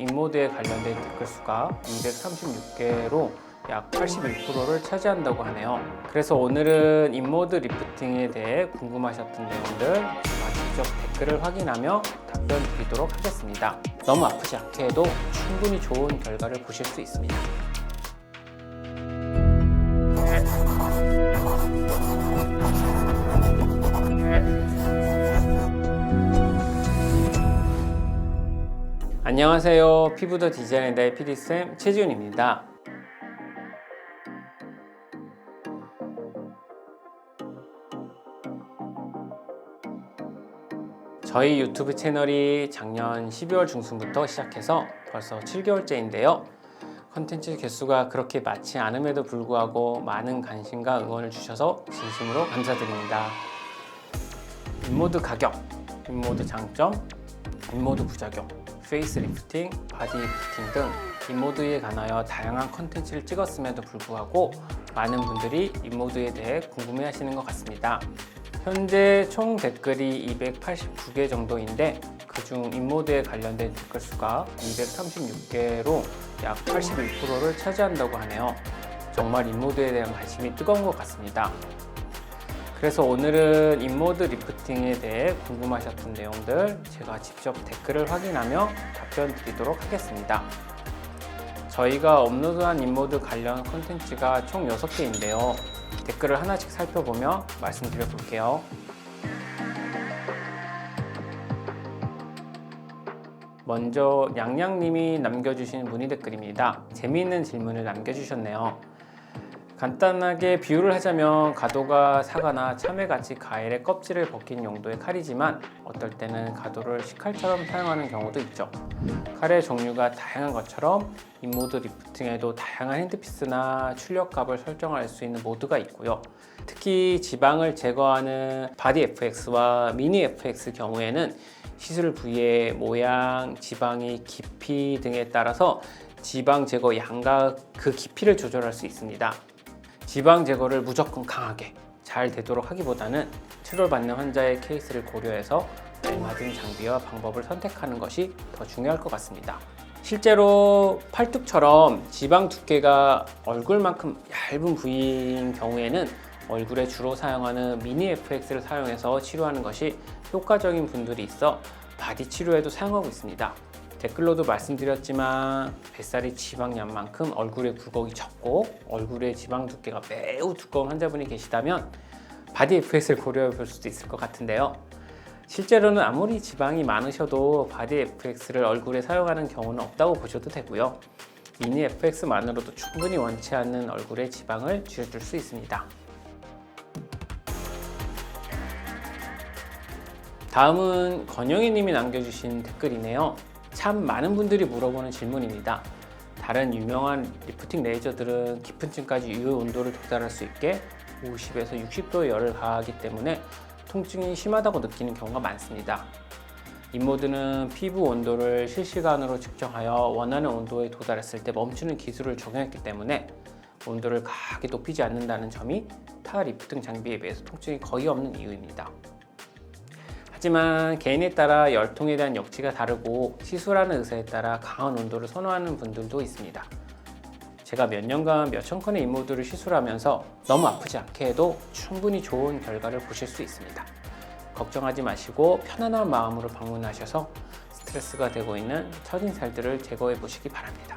인모드에 관련된 댓글 수가 236개로 약 81%를 차지한다고 하네요. 그래서 오늘은 인모드 리프팅에 대해 궁금하셨던 내용들 제가 직접 댓글을 확인하며 답변 드리도록 하겠습니다. 너무 아프지 않게 해도 충분히 좋은 결과를 보실 수 있습니다. 안녕하세요. 피부더 디자인의 PD쌤 최지훈입니다. 저희 유튜브 채널이 작년 12월 중순부터 시작해서 벌써 7개월째인데요. 컨텐츠 개수가 그렇게 많지 않음에도 불구하고 많은 관심과 응원을 주셔서 진심으로 감사드립니다. 인모드 가격, 인모드 장점, 인모드 부작용, 페이스 리프팅, 바디 리프팅 등 인모드에 관하여 다양한 컨텐츠를 찍었음에도 불구하고 많은 분들이 인모드에 대해 궁금해 하시는 것 같습니다. 현재 총 댓글이 289개 정도인데 그중 인모드에 관련된 댓글 수가 236개로 약 81%를 차지한다고 하네요. 정말 인모드에 대한 관심이 뜨거운 것 같습니다. 그래서 오늘은 인모드 리프팅에 대해 궁금하셨던 내용들 제가 직접 댓글을 확인하며 답변 드리도록 하겠습니다. 저희가 업로드한 인모드 관련 콘텐츠가 총 6개인데요. 댓글을 하나씩 살펴보며 말씀드려 볼게요. 먼저 양양님이 남겨주신 문의 댓글입니다. 재미있는 질문을 남겨주셨네요. 간단하게 비유를 하자면 가도가 사과나 참외같이 과일의 껍질을 벗긴 용도의 칼이지만 어떨 때는 가도를 식칼처럼 사용하는 경우도 있죠. 칼의 종류가 다양한 것처럼 인모드 리프팅에도 다양한 핸드피스나 출력값을 설정할 수 있는 모드가 있고요. 특히 지방을 제거하는 바디 FX와 미니 FX 경우에는 시술 부위의 모양, 지방의 깊이 등에 따라서 지방 제거 양과 그 깊이를 조절할 수 있습니다. 지방 제거를 무조건 강하게 잘 되도록 하기보다는 치료받는 환자의 케이스를 고려해서 알맞은 장비와 방법을 선택하는 것이 더 중요할 것 같습니다. 실제로 팔뚝처럼 지방 두께가 얼굴만큼 얇은 부위인 경우에는 얼굴에 주로 사용하는 미니 FX를 사용해서 치료하는 것이 효과적인 분들이 있어 바디 치료에도 사용하고 있습니다. 댓글로도 말씀드렸지만 뱃살이 지방량만큼 얼굴에 굴곡이 적고 얼굴의 지방 두께가 매우 두꺼운 환자분이 계시다면 바디 FX를 고려해 볼 수도 있을 것 같은데요. 실제로는 아무리 지방이 많으셔도 바디 FX를 얼굴에 사용하는 경우는 없다고 보셔도 되고요. 미니 FX만으로도 충분히 원치 않는 얼굴의 지방을 줄여줄 수 있습니다. 다음은 건영희 님이 남겨주신 댓글이네요. 참 많은 분들이 물어보는 질문입니다. 다른 유명한 리프팅 레이저들은 깊은 층까지 유효 온도를 도달할 수 있게 50에서 60도의 열을 가하기 때문에 통증이 심하다고 느끼는 경우가 많습니다. 인모드는 피부 온도를 실시간으로 측정하여 원하는 온도에 도달했을 때 멈추는 기술을 적용했기 때문에 온도를 강하게 높이지 않는다는 점이 타 리프팅 장비에 비해서 통증이 거의 없는 이유입니다. 하지만 개인에 따라 열통에 대한 역치가 다르고 시술하는 의사에 따라 강한 온도를 선호하는 분들도 있습니다. 제가 몇 년간 몇천 건의 인모드를 시술하면서 너무 아프지 않게 해도 충분히 좋은 결과를 보실 수 있습니다. 걱정하지 마시고 편안한 마음으로 방문하셔서 스트레스가 되고 있는 첫인살들을 제거해 보시기 바랍니다.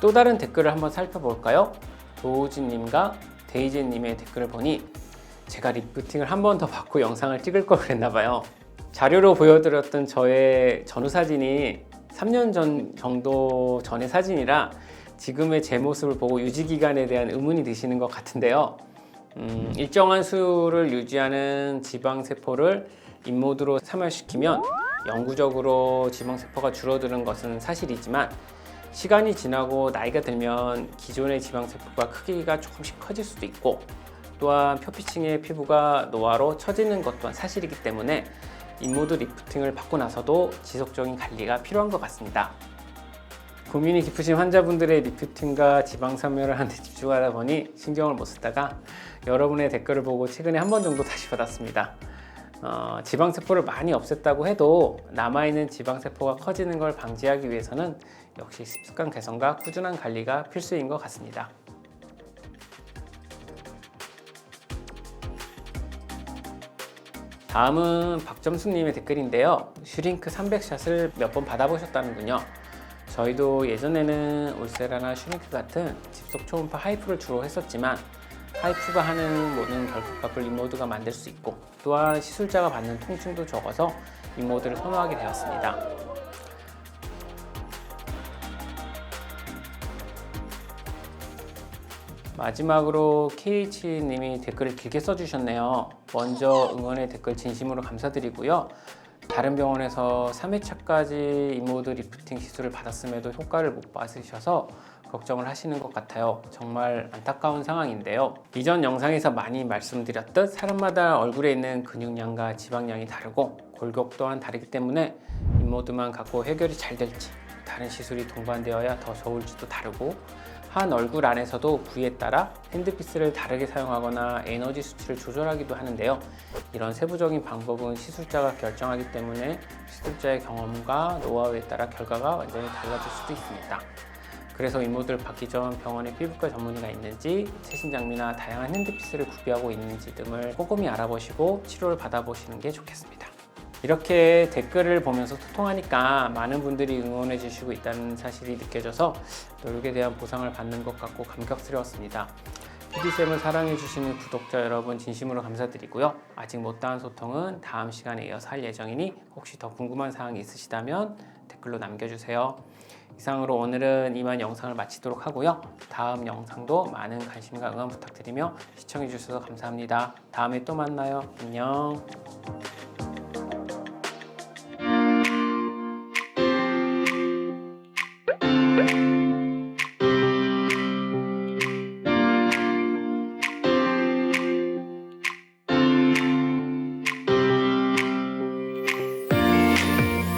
또 다른 댓글을 한번 살펴볼까요? 도우진님과 데이지님의 댓글을 보니 제가 리프팅을 한 번 더 받고 영상을 찍을 걸 그랬나 봐요. 자료로 보여드렸던 저의 전후 사진이 3년 전 정도 전의 사진이라 지금의 제 모습을 보고 유지 기간에 대한 의문이 드시는 것 같은데요. 음, 일정한 수를 유지하는 지방 세포를 인모드로 사멸시키면 영구적으로 지방 세포가 줄어드는 것은 사실이지만 시간이 지나고 나이가 들면 기존의 지방세포가 크기가 조금씩 커질 수도 있고 또한 표피층의 피부가 노화로 처지는 것 또한 사실이기 때문에 인모드 리프팅을 받고 나서도 지속적인 관리가 필요한 것 같습니다. 고민이 깊으신 환자분들의 리프팅과 지방 섬유를 하는 데 집중하다 보니 신경을 못 쓰다가 여러분의 댓글을 보고 최근에 한 번 정도 다시 받았습니다. 어, 지방세포를 많이 없앴다고 해도 남아있는 지방세포가 커지는 걸 방지하기 위해서는 역시 습관 개선과 꾸준한 관리가 필수인 것 같습니다. 다음은 박점숙님의 댓글인데요. 슈링크 300샷을 몇 번 받아보셨다는군요. 저희도 예전에는 울세라나 슈링크 같은 집속 초음파 하이프를 주로 했었지만 하이프가 하는 모든 결핍값을 인모드가 만들 수 있고 또한 시술자가 받는 통증도 적어서 인모드를 선호하게 되었습니다. 마지막으로 KH님이 댓글을 길게 써주셨네요. 먼저 응원의 댓글 진심으로 감사드리고요. 다른 병원에서 3회차까지 인모드 리프팅 시술을 받았음에도 효과를 못 받으셔서 걱정을 하시는 것 같아요. 정말 안타까운 상황인데요. 이전 영상에서 많이 말씀드렸듯 사람마다 얼굴에 있는 근육량과 지방량이 다르고 골격 또한 다르기 때문에 인모드만 갖고 해결이 잘 될지 다른 시술이 동반되어야 더 좋을지도 다르고 한 얼굴 안에서도 부위에 따라 핸드피스를 다르게 사용하거나 에너지 수치를 조절하기도 하는데요. 이런 세부적인 방법은 시술자가 결정하기 때문에 시술자의 경험과 노하우에 따라 결과가 완전히 달라질 수도 있습니다. 그래서 인모드를 받기 전 병원에 피부과 전문의가 있는지 최신 장비나 다양한 핸드피스를 구비하고 있는지 등을 꼼꼼히 알아보시고 치료를 받아보시는 게 좋겠습니다. 이렇게 댓글을 보면서 소통하니까 많은 분들이 응원해 주시고 있다는 사실이 느껴져서 노력에 대한 보상을 받는 것 같고 감격스러웠습니다. PD쌤을 사랑해 주시는 구독자 여러분 진심으로 감사드리고요. 아직 못다한 소통은 다음 시간에 이어서 할 예정이니 혹시 더 궁금한 사항이 있으시다면 댓글로 남겨주세요. 이상으로 오늘은 이만 영상을 마치도록 하고요. 다음 영상도 많은 관심과 응원 부탁드리며 시청해 주셔서 감사합니다. 다음에 또 만나요. 안녕.